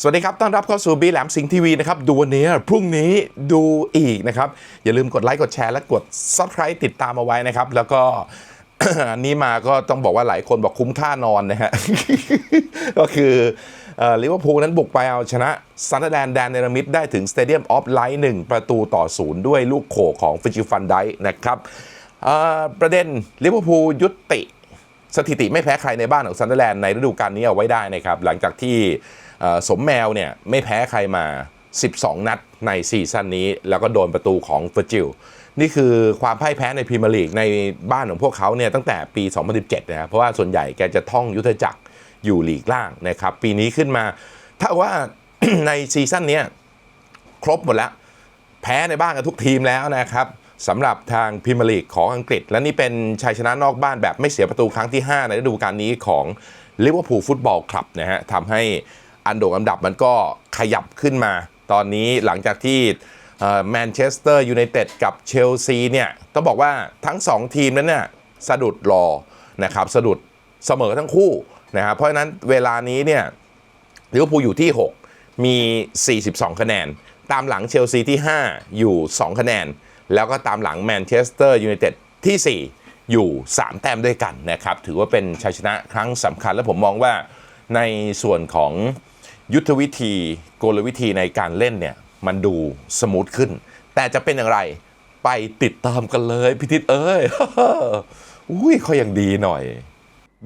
สวัสดีครับ ต้อนรับเข้าสู่บีแหลมสิงห์ทีวีนะครับ ดูวันนี้พรุ่งนี้ดูอีกนะครับ อย่าลืมกดไลค์กดแชร์และกด Subscribe ติดตามเอาไว้นะครับ แล้วก็อันนี้มาก็ต้องบอกว่าหลายคนบอกคุ้มค่านอนนะฮะ ก็คือลิเวอร์พูลนั้นบุกไปเอาชนะซันเดอร์แลนด์แดนเนรมิดได้ถึงสเตเดียมออฟไลท์หนึ่งประตูต่อศูนย์ด้วยลูกโขของฟิจิฟันไดนะครับประเด็นลิเวอร์พูลยุติสถิติไม่แพ้ใครในบ้านของซันเดอร์แลนด์ในฤดูกาลนี้เอาไว้ได้นะครับ หลังจากที่ สมแมวเนี่ยไม่แพ้ใครมา 12 นัดในซีซั่นนี้ แล้วก็โดนประตูของเฟอร์จิลนี่คือความพ่ายแพ้ในพรีเมียร์ลีกในบ้านของพวกเขาเนี่ยตั้งแต่ปี 2017 นะครับเพราะว่าส่วนใหญ่แกจะท่องยุทธจักรอยู่หลีกล่างนะครับ ปีนี้ขึ้นมา ถ้าว่าในซีซั่นนี้ครบหมดแล้ว แพ้ในบ้านกันทุกทีมแล้วนะครับสำหรับทางพรีเมียร์ลีกของอังกฤษ และนี่เป็นชัยชนะนอกบ้านแบบไม่เสียประตูครั้งที่ 5 ในฤดูกาลนี้ของลิเวอร์พูลฟุตบอลคลับนะฮะทำให้ อันโด่งอันดับมันก็ขยับขึ้นมา ตอนนี้หลังจากที่แมนเชสเตอร์ยูไนเต็ดกับเชลซีเนี่ยต้องบอกว่าทั้ง 2 ทีมนั้นเนี่ยสะดุดรอนะครับสะดุดเสมอทั้งคู่นะครับเพราะฉะนั้นเวลานี้เนี่ยลิเวอร์พูลอยู่ที่ 6 มี 42 คะแนน ตามหลังเชลซีที่ 5 อยู่ 2 คะแนน แล้วก็ตามหลังแมนเชสเตอร์ยูไนเต็ดที่ 4 อยู่ 3 แต้มด้วยกันนะครับ ถือว่าเป็นชัยชนะครั้งสำคัญและผมมองว่าในส่วนของ ยุทธวิธีกลวิธีในการเล่นเนี่ยมันดูสมูทขึ้น แต่จะเป็นอย่างไรไปติดตามกันเลยพิทิตเอ้ยอุ้ยเขายังดีหน่อย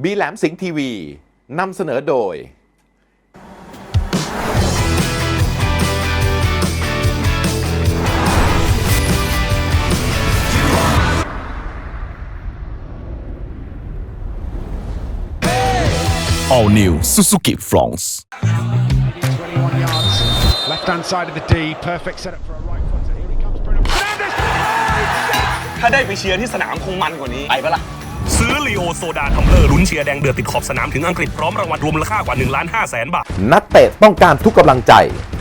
บีแหลมสิงห์ทีวีนำเสนอโดย All new Suzuki Fronts Left hand side of the D. Perfect setup for a right footer. Here he comes, Bruno Fernandes. ถ้าได้ไปเชียร์ที่สนามคงมันกว่านี้ ไปปะล่ะ ซื้อลีโอโซดาทัมเลอร์ลุ้นเชียร์แดงเดือดติดขอบสนามถึงอังกฤษพร้อมรางวัลรวมมูลค่ากว่า1ล้าน5แสนบาท นักเตะต้องการทุกกำลังใจ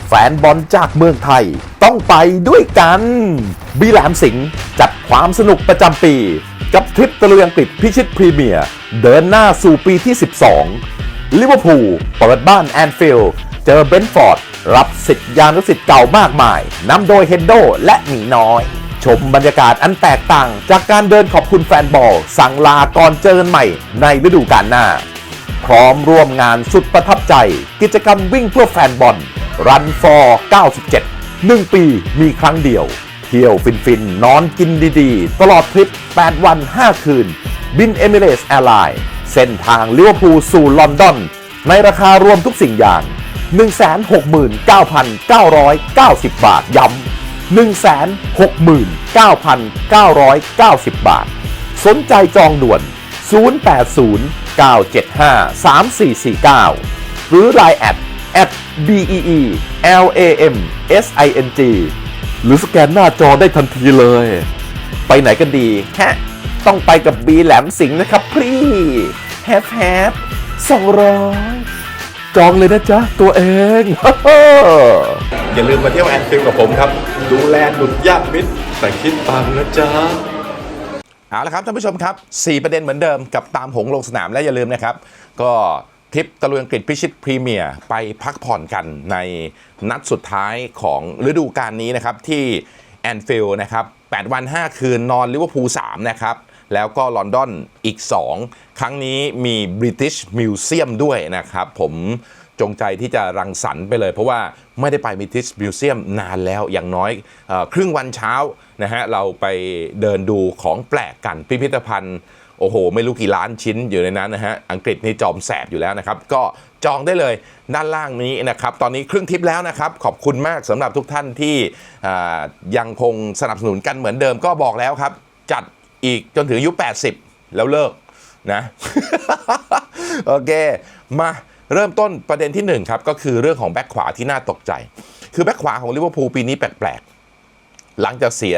แฟนบอลจากเมืองไทย ต้องไปด้วยกัน บีแหลมสิงห์จัดความสนุกประจำปี กับทริปตะลุยอังกฤษพิชิตพรีเมียร์เดินหน้าสู่ปีที่ 12 ลิเวอร์พูลเปิดบ้านแอนฟิลด์ เจอเบนฟอร์ด รับสิทธิ์ยานุสิทธิ์เก่ามากมายนำโดยเฮนโดและหมีน้อย ชมบรรยากาศอันแตกต่าง จากการเดินขอบคุณแฟนบอล สั่งลาก่อนเจอกันใหม่ในฤดูกาลหน้า พร้อมร่วมงานสุดประทับใจ กิจกรรมวิ่งเพื่อแฟนบอลรันฟอร์97 1 ปีมีครั้งเดียว เที่ยวฟินฟินๆนอนกินดีๆ ตลอดทริป 8 วัน 5 คืน บินเอมิเรสแอร์ไลน์เส้นทางลิเวอร์พูลสู่ลอนดอน ในราคารวมทุกสิ่งอย่าง 169,990 บาท ย้ำ 169,990 บาท สนใจจองด่วน 080-975-3449 หรือ Line แอด at BEE LAM SING หรือสแกนหน้าจอได้ทันทีเลย ไปไหนกันดีฮะต้องไปกับบีแหลมสิงนะครับพี่แฮปแฮปสองร้อย จองเลยนะจ๊ะ ตัวเอง อย่าลืมมาเที่ยวแอนฟิลกับผมครับ ดูแลหนุนญาติมิตรแต่คิดตังนะจ๊ะ เอาละครับท่านผู้ชมครับ 4 ประเด็นเหมือนเดิมกับตามหงลงสนามและอย่าลืมนะครับ ก็ทริปตะลุยอังกฤษพิชิตพรีเมียร์ไปพักผ่อนกันในนัดสุดท้ายของฤดูกาลนี้นะครับที่แอนฟิลด์นะครับ 8 วัน 5 คืนนอนลิเวอร์พูล3นะครับ แล้วก็ลอนดอนอีก 2 ครั้งนี้มี British Museum ด้วยนะครับ ผมจงใจที่จะรังสรรค์ไปเลย เพราะว่าไม่ได้ไป British Museum นานแล้วอย่างน้อยอครึ่งวันเช้านะฮะเราไปเดินดูของแปลกกันพิพิธภัณฑ์โอ้โห ไม่รู้กี่ล้านชิ้นอยู่ในนั้นนะฮะ อังกฤษนี่จอมแสบอยู่แล้วนะครับ ก็จองได้เลยด้านล่างนี้นะครับ ตอนนี้ครึ่งทิปแล้วนะครับ ขอบคุณมากสำหรับทุกท่านที่ยังคงสนับสนุนกันเหมือนเดิมก็บอกแล้วครับ จัด อีกจนถึงอายุ 80 แล้วเลิกนะ โอเค มาเริ่มต้นประเด็นที่หนึ่งครับก็คือเรื่องของแบ็คขวาที่น่าตกใจ คือแบ็คขวาของลิเวอร์พูลปีนี้แปลกๆ หลังจากเสีย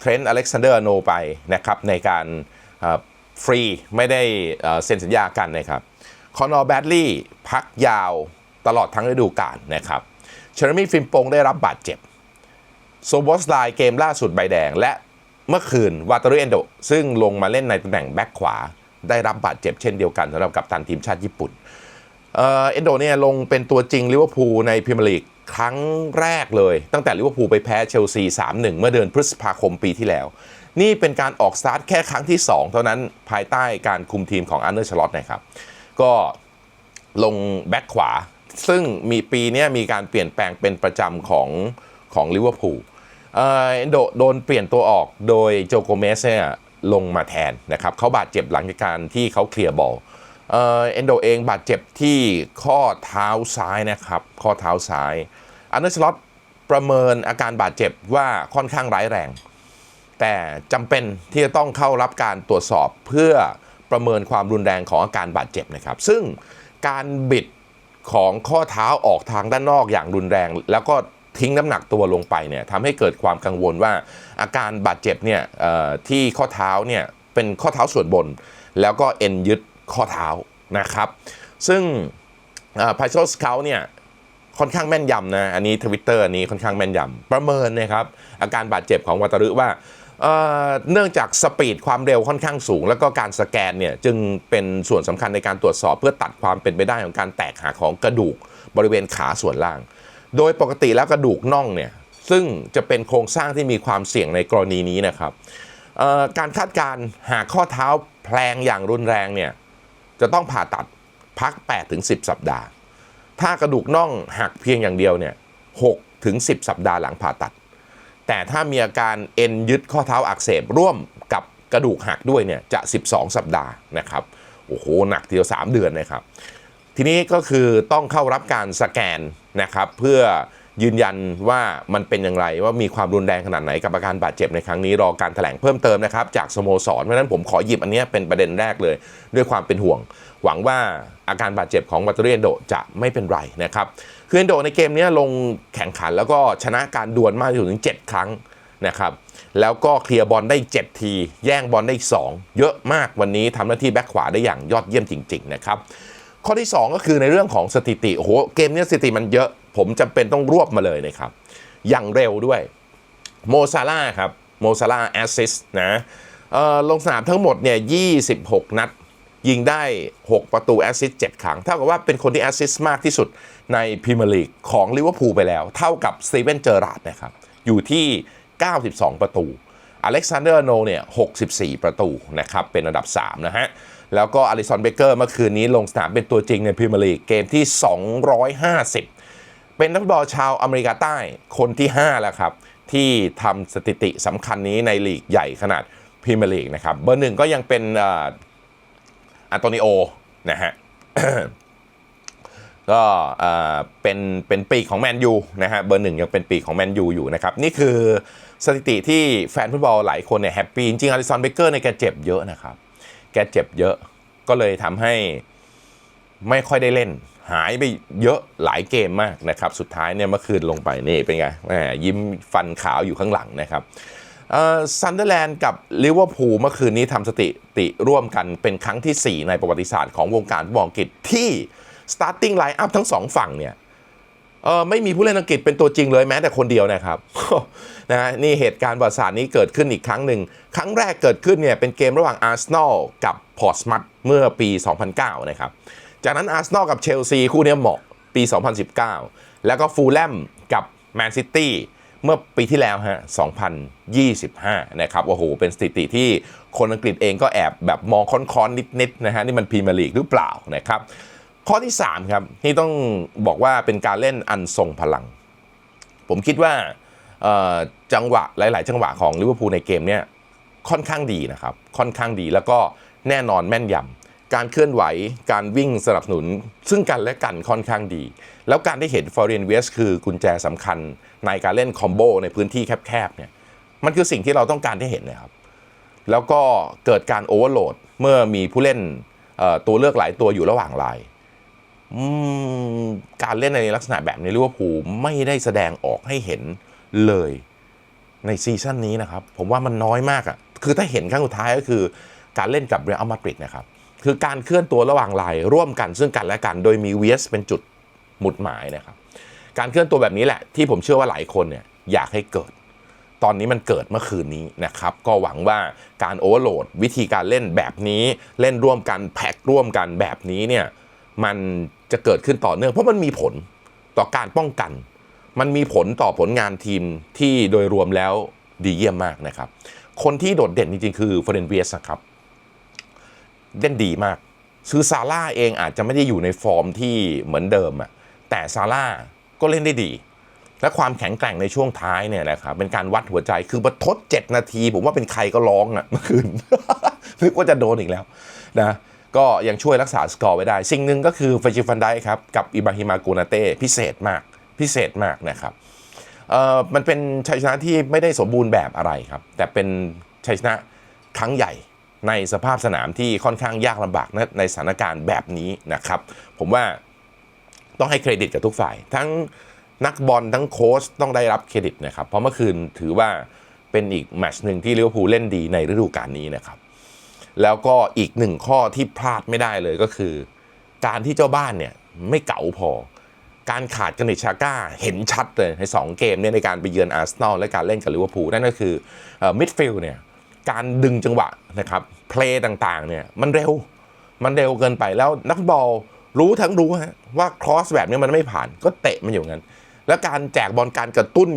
เทรนต์อเล็กซานเดอร์โนไปนะครับในการฟรีไม่ได้เอ่อเซ็นสัญญากันนะครับคอนอร์แบดลี่พักยาวตลอดทั้งฤดูกาลนะครับเชอร์มี่ฟิมโปงได้รับบาดเจ็บโซบอสไลเกมล่าสุดใบแดง และ เมื่อคืนวาตารุเอนโดซึ่งลงมาเล่นในตำแหน่งแบ็คขวา ได้รับบาดเจ็บเช่นเดียวกันสำหรับกัปตันทีมชาติญี่ปุ่นเอ่อเอนโดเนี่ยลงเป็นตัวจริงลิเวอร์พูลในพรีเมียร์ลีกครั้งแรกเลย ตั้งแต่ลิเวอร์พูลไปแพ้เชลซี 3-1 เมื่อเดือนพฤษภาคมปีที่แล้ว นี่เป็นการออกสตาร์ทแค่ครั้งที่ 2 เท่านั้นภายใต้การคุมทีมของอันเดอร์ชลอตนะครับ ก็ลงแบ็คขวา ซึ่งมีปีนี้มีการเปลี่ยนแปลงเป็นประจำของของลิเวอร์พูล เออเอนโดโดนเปลี่ยนตัวออกโดยโจโกเมสเนี่ยลงมาแทนนะครับเขาบาดเจ็บหลังจากการที่เขาเคลียร์บอลเออเอนโดเองบาดเจ็บที่ข้อเท้าซ้ายนะครับข้อเท้าซ้ายอันเดอร์สล็อตประเมินอาการบาดเจ็บว่าค่อนข้างร้ายแรง แต่จำเป็นที่จะต้องเข้ารับการตรวจสอบเพื่อประเมินความรุนแรงของอาการบาดเจ็บนะครับ ซึ่งการบิดของข้อเท้าออกทางด้านนอกอย่างรุนแรง แล้วก็ ทิ้งน้ำหนักตัวลงไปเนี่ยทำให้เกิดความกังวลว่าอาการบาดเจ็บเนี่ยที่ข้อเท้าเนี่ยเป็นข้อเท้าส่วนบน แล้วก็เอ็นยึดข้อเท้านะครับ ซึ่งพาโชสเขาเนี่ยค่อนข้างแม่นยำนะ อันนี้ทวิตเตอร์อันนี้ค่อนข้างแม่นยำประเมินนะครับ อาการบาดเจ็บของวัตรุว่าเเนื่องจากสปีดความเร็วค่อนข้างสูง แล้วก็การสแกนเนี่ยจึงเป็นส่วนสำคัญในการตรวจสอบเพื่อตัดความเป็นไปได้ของการแตกหักของกระดูกบริเวณขาส่วนล่าง โดยปกติแล้วกระดูกน่องเนี่ยซึ่งจะเป็นโครงสร้างที่มีความเสี่ยงในกรณีนี้นะครับการคาดการหากข้อเท้าแพลงอย่างรุนแรงเนี่ยจะต้องผ่าตัดพัก 8-10 สัปดาห์ ถ้ากระดูกน่องหักเพียงอย่างเดียวเนี่ย6ถึง10 สัปดาห์หลังผ่าตัด แต่ถ้ามีอาการเอ็นยึดข้อเท้าอักเสบร่วมกับกระดูกหักด้วยเนี่ยจะ 12 สัปดาห์นะครับโอ้โหหนักทีเดียว3เดือนนะครับ ทีนี้ก็คือต้องเข้ารับการสแกน นะครับเพื่อยืนยันว่ามันเป็นอย่างไรว่ามีความรุนแรงขนาดไหนกับอาการบาดเจ็บในครั้งนี้รอการแถลงเพิ่มเติมนะครับจากสโมสรเพราะฉะนั้นผมขอหยิบอันนี้เป็นประเด็นแรกเลย ด้วยความเป็นห่วง หวังว่าอาการบาดเจ็บของวัตเตอร์เอนโดจะไม่เป็นไรนะครับคือเอนโดในเกมนี้ลงแข่งขันแล้วก็ชนะการดวลมากถึง 7 ครั้งนะครับแล้วก็เคลียร์บอลได้ 7 ที แย่งบอลได้ 2 เยอะมากวันนี้ทำหน้าที่แบ็คขวาได้อย่างยอดเยี่ยมจริง ๆ นะครับ ข้อที่ 2 ก็คือในเรื่องของสถิติโอ้โหเกมนี้สถิติมันเยอะ ผมจำเป็นต้องรวบมาเลยนะครับ อย่างเร็วด้วยโมซาร่าครับโมซาร่าแอสซิสนะลงสนามทั้งหมดเนี่ย26 นัด ยิงได้ 6 ประตูแอสซิส7ครั้ง เท่ากับว่าเป็นคนที่แอสซิสมากที่สุดในพรีเมียร์ลีกของลิเวอร์พูลไปแล้ว เท่ากับสตีเวนเจอราร์ดนะครับ อยู่ที่ 92 ประตูอเล็กซานเดอร์โนเนี่ย 64 ประตูนะครับ เป็นอันดับ 3 นะฮะ แล้วก็อลิสันเบเกอร์เมื่อคืนนี้ลงสนามเป็นตัวจริงในพรีเมียร์ลีกเกมที่ 250 เป็นนักฟุตบอลชาวอเมริกาใต้คนที่ 5 แล้วครับ ที่ทำสถิติสำคัญนี้ในลีกใหญ่ขนาดพรีเมียร์ลีกนะครับ เบอร์หนึ่งก็ยังเป็นอันโตนิโอนะฮะก็เป็นเป็นปีกของแมนยูนะฮะเบอร์หนึ่งยังเป็นปีกของแมนยูอยู่นะครับ นี่คือสถิติที่แฟนฟุตบอลหลายคนเนี่ยแฮปปี้จริงๆอลิซอนเบเกอร์เนี่ยแกเจ็บเยอะนะครับ แกเจ็บเยอะ ก็เลยทำให้ไม่ค่อยได้เล่น หายไปเยอะหลายเกมมากนะครับ สุดท้ายเนี่ยเมื่อคืนลงไปนี่เป็นไงแหมยิ้มฟันขาวอยู่ข้างหลังนะครับซันเดอร์แลนด์กับลิเวอร์พูลเมื่อคืนนี้ทำสถิติร่วมกันเป็นครั้งที่ 4 ในประวัติศาสตร์ของวงการฟุตบอลอังกฤษที่ starting line up ทั้งสองฝั่งเนี่ย เออไม่มีผู้เล่นอังกฤษเป็นตัวจริงเลยแม้แต่คนเดียวนะครับนะฮะนี่เหตุการณ์ประวัติศาสตร์นี้เกิดขึ้นอีกครั้งหนึ่ง ครั้งแรกเกิดขึ้นเนี่ยเป็นเกมระหว่างอาร์เซนอลกับพอร์ตสมัตเมื่อปี 2009 นะครับ จากนั้นอาร์เซนอลกับเชลซีคู่นี้เหมาะปี 2019 แล้วก็ฟูลแลมกับแมนซิตี้เมื่อปีที่แล้วฮะ 2025 นะครับ โอ้โห เป็นสถิติที่คนอังกฤษเองก็แอบแบบมองค้อนๆนิดๆนะฮะ นี่มันพรีเมียร์ลีกหรือเปล่านะครับ ข้อที่ 3 ครับที่ต้องบอกว่าเป็นการเล่นอันทรงพลัง ผมคิดว่าจังหวะหลาย ๆ จังหวะของลิเวอร์พูลในเกมเนี้ยค่อนข้างดีนะครับค่อนข้างดีแล้วก็แน่นอนแม่นยำการเคลื่อนไหวการวิ่งสนับสนุน ซึ่งกันและกันค่อนข้างดี แล้วการได้เห็นฟอร์เรนเวสคือกุญแจสำคัญในการเล่นคอมโบในพื้นที่แคบ ๆ เนี่ยมันคือสิ่งที่เราต้องการได้เห็นนะครับแล้วก็เกิดการโอเวอร์โหลดเมื่อมีผู้เล่นตัวเลือกหลายตัวอยู่ระหว่างลาย การเล่นในลักษณะแบบนี้ลิเวอร์พูลไม่ได้แสดงออกให้เห็นเลยในซีซั่นนี้นะครับ ผมว่ามันน้อยมากอะ่ะคือถ้าเห็นครั้งสุดท้ายก็คือการเล่นกับเรอัลมาดริดนะครับ คือการเคลื่อนตัวระหว่างลายร่วมกันซึ่งกันและกันโดยมีเวสเป็นจุดหมุดหมายนะครับ การเคลื่อนตัวแบบนี้แหละที่ผมเชื่อว่าหลายคนเนี่ยอยากให้เกิด ตอนนี้มันเกิดเมื่อคืนนี้นะครับ ก็หวังว่าการโอเวอร์โหลดวิธีการเล่นแบบนี้เล่นร่วมกันแพ็คร่วมกันแบบนี้เนี่ย มันจะเกิดขึ้นต่อเนื่อง เพราะมันมีผลต่อการป้องกัน มันมีผลต่อผลงานทีมที่โดยรวมแล้วดีเยี่ยมมากนะครับ คนที่โดดเด่นจริงๆ คือเฟรนเวียสครับเล่นดีมาก ซื้อซาร่าเองอาจจะไม่ได้อยู่ในฟอร์มที่เหมือนเดิมอะแต่ซาร่าก็เล่นได้ดี และความแข็งแกร่งในช่วงท้ายเนี่ยนะครับเป็นการวัดหัวใจคือประทด7นาที ผมว่าเป็นใครก็ร้องอะเมื่อคืนนึกว่าจะโดนอีกแล้วนะ ก็ยังช่วยรักษาสกอร์ไว้ได้ สิ่งหนึ่งก็คือเฟจิฟันไดครับ กับอิบราฮิมากูนาเต้พิเศษมากพิเศษมากนะครับเอ่อมันเป็นชัยชนะที่ไม่ได้สมบูรณ์แบบอะไรครับ แต่เป็นชัยชนะครั้งใหญ่ในสภาพสนามที่ค่อนข้างยากลำบากนะในสถานการณ์แบบนี้นะครับ ผมว่าต้องให้เครดิตกับทุกฝ่าย ทั้งนักบอลทั้งโค้ชต้องได้รับเครดิตนะครับ เพราะเมื่อคืนถือว่าเป็นอีกแมตช์หนึ่งที่ลิเวอร์พูลเล่นดีในฤดูกาลนี้นะครับ แล้วก็อีกหนึ่งข้อที่พลาดไม่ได้เลยก็คือ การที่เจ้าบ้านเนี่ยไม่เก๋าพอ การขาดกนิชาก้าเห็นชัดเลยใน 2 เกมเนี่ยในการไปเยือนอาร์เซนอลและการเล่นกับลิเวอร์พูลนั่นก็คือมิดฟิลด์เนี่ยการดึงจังหวะนะครับเพลย์ต่างๆเนี่ยมันเร็วมันเร็วเกินไปแล้วนักบอลรู้ทั้งรู้ฮะว่าครอสแบบนี้มันไม่ผ่านก็เตะมันอยู่งั้น แล้วการแจกบอลการกระตุ้น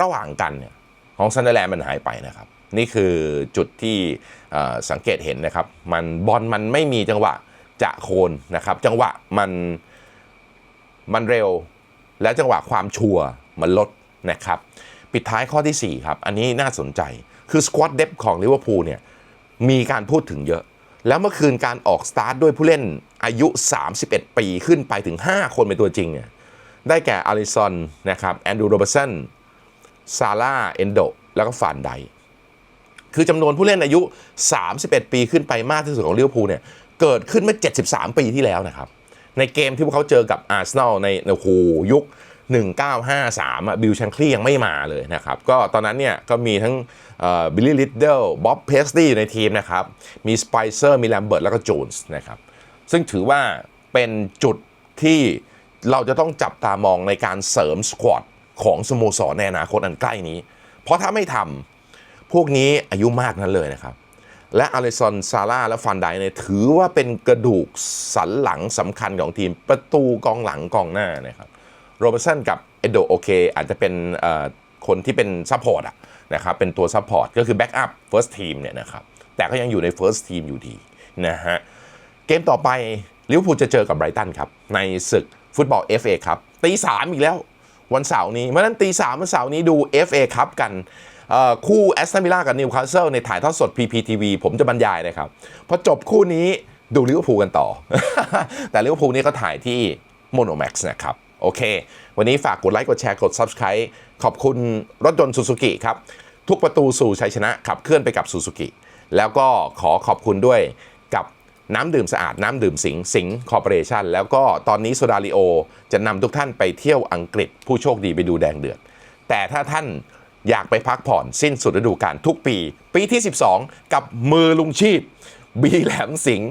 ระหว่างกันเนี่ยของซันเดอร์แลนด์มันหายไปนะครับ นี่คือจุดที่สังเกตเห็นนะครับ มันบอลมันไม่มีจังหวะจะโคนนะครับ จังหวะมันมันเร็ว และจังหวะความชัวมันลดนะครับ ปิดท้ายข้อทีสี่ 4 ครับ อันนี้น่าสนใจคือสควอตเดฟของลิเวอร์พูลเนี่ยมีการพูดถึงเยอะ แล้วเมื่อคืนการออกสตาร์ทด้วยผู้เล่นอายุ 31 ปีขึ้นไปถึง 5 คนเป็นตัวจริงเนี่ยได้แก่อาริซอนนะครับแอนดูโรเบร์สันซาร่าเอนโดแล้วก็ฟานได คือจำนวนผู้เล่นอายุ 31 ปีขึ้นไปมากที่สุดของลิเวอร์พูลเนี่ยเกิดขึ้นเมื่อ 73 ปีที่แล้วนะครับ ในเกมที่พวกเขาเจอกับอาร์เซนอลในโอ้โหยุค 1953อะบิลชังคลียังไม่มาเลยนะครับ ก็ตอนนั้นเนี่ยก็มีทั้งบิลลี่ลิดเดิลบ๊อบเพสตี้อยู่ในทีมนะครับ มีสไปเซอร์มีแลมเบิร์ตแล้วก็โจนส์นะครับ ซึ่งถือว่าเป็นจุดที่เราจะต้องจับตามองในการเสริมสควอตของสโมสรในอนาคตอันใกล้นี้ เพราะถ้าไม่ทำ พวกนี้อายุมากนั้นเลยนะครับ และอเลซอนซาร่าและฟันไดเนี่ยถือว่าเป็นกระดูกสันหลังสำคัญของทีมประตูกองหลังกองหน้านะครับโรเบร์ตสันกับเอโดโอเคอาจจะเป็นคนที่เป็นซัพพอร์ตอะนะครับเป็นตัวซัพพอร์ตก็คือแบ็กอัพเฟิร์สทีมเนี่ยนะครับแต่ก็ยังอยู่ในเฟิร์สทีมอยู่ดีนะฮะเกมต่อไปลิเวอร์พูลจะเจอกับไบรตันครับ ในศึกฟุตบอล FA ครับตีสามอีกแล้ว วันเสาร์นี้เมื่อนั้นตีสามวันเสาร์นี้ดู FA ครับกัน คู่แอสตันวิลล่ากับนิวคาสเซิลในถ่ายทอดสด PPTV ผมจะบรรยายนะครับพอจบคู่นี้ดูลิเวอร์พูลกันต่อ แต่ลิเวอร์พูลนี่ก็ถ่ายที่โมโนแม็กซ์นะครับ โอเค วันนี้ฝากกดไลค์กดแชร์กด Subscribe ขอบคุณรถยนต์ซูซูกิครับ ทุกประตูสู่ชัยชนะขับเคลื่อนไปกับซูซูกิแล้วก็ขอขอบคุณด้วยกับน้ำดื่มสะอาดน้ำดื่มสิงสิงคอร์ปอเรชันแล้วก็ตอนนี้โซดาริโอจะนำทุกท่านไปเที่ยวอังกฤษผู้โชคดีไปดูแดงเดือด แต่ถ้าท่าน อยากไปพักผ่อนสิ้นสุดฤดูกาลทุกปี ปีที่ 12 กับมือลุงชีพ บีแหลมสิง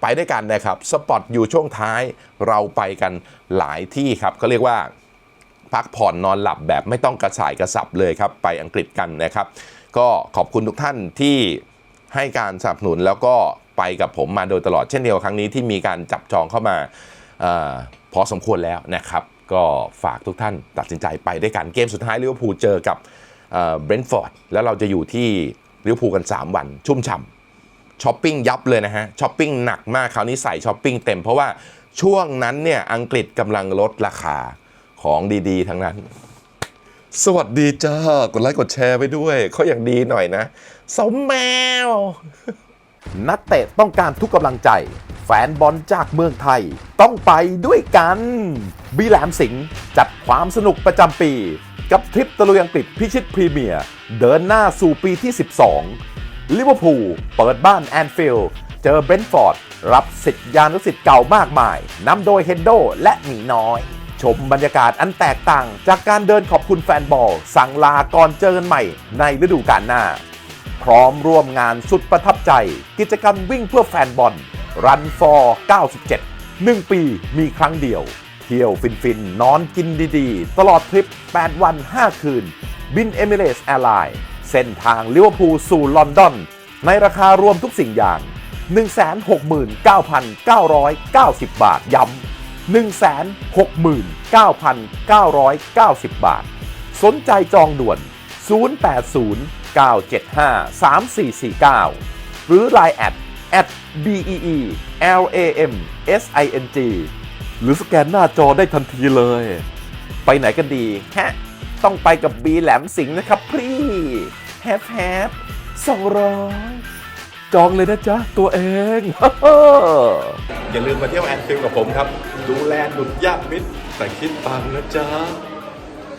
ไปด้วยกันนะครับ สปอตอยู่ช่วงท้ายเราไปกันหลายที่ครับเขาเรียกว่าพักผ่อนนอนหลับแบบไม่ต้องกระสายกระสับเลยครับ ไปอังกฤษกันนะครับ ก็ขอบคุณทุกท่านที่ให้การสนับสนุนแล้วก็ไปกับผมมาโดยตลอดเช่นเดียวกับครั้งนี้ที่มีการจับจองเข้ามาออพอสมควรแล้วนะครับ ก็ฝากทุกท่านตัดสินใจไปด้วยกันเกมสุดท้ายลิเวอร์พูลเจอกับ เบรนท์ฟอร์ดแล้วเราจะอยู่ที่ลิเวอร์พูลกัน 3 วัน ชุ่มฉ่ำช้อปปิ้งยับเลยนะฮะช้อปปิ้งหนักมากคราวนี้ใส่ช้อปปิ้งเต็มเพราะว่าช่วงนั้นเนี่ยอังกฤษกำลังลดราคาของดีๆ ทั้งนั้น สวัสดีจ้ากดไลค์กดแชร์ไปด้วยเขาอย่างดีหน่อยนะสมแมว นักเตะต้องการทุกกำลังใจ แฟนบอลจากเมืองไทย ต้องไปด้วยกัน บีแหลมสิงห์จัดความสนุกประจำปี กับทริปตะลุยอังกฤษพิชิตพรีเมียร์ เดินหน้าสู่ปีที่ 12 ลิเวอร์พูลเปิดบ้านแอนฟิลด์เจอเบรนท์ฟอร์ด รับสิทธิ์ยานุสิทธิ์เก่ามากมายนำโดยเฮนโดและหมีน้อย ชมบรรยากาศอันแตกต่าง จากการเดินขอบคุณแฟนบอล สั่งลาก่อนเจอกันใหม่ในฤดูกาลหน้า พร้อมร่วมงานสุดประทับใจ กิจกรรมวิ่งเพื่อแฟนบอล Run for 97 1 ปีมีครั้งเดียว เที่ยวฟินฟินๆ นอนกินดีๆ ตลอดทริป 8 วัน 5 คืน บินเอมิเรสแอร์ไลน์เส้นทางลิเวอร์พูลสู่ลอนดอน ในราคารวมทุกสิ่งอย่าง 169,990 บาทย้ำ169,990 บาท สนใจจองด่วน 080-975-3449 หรือ Line แอด at BEE LAM SING หรือสแกนหน้าจอได้ทันทีเลย ไปไหนกันดีฮะต้องไปกับบีแหลมสิงห์นะครับพี่แฮปแฮปสองร้อยจองเลยนะจ๊ะ ตัวเอง อย่าลืมมาเที่ยวแอนฟิลกับผมครับ ดูแลดุดญาติมิตรแต่คิดตังนะจ๊ะ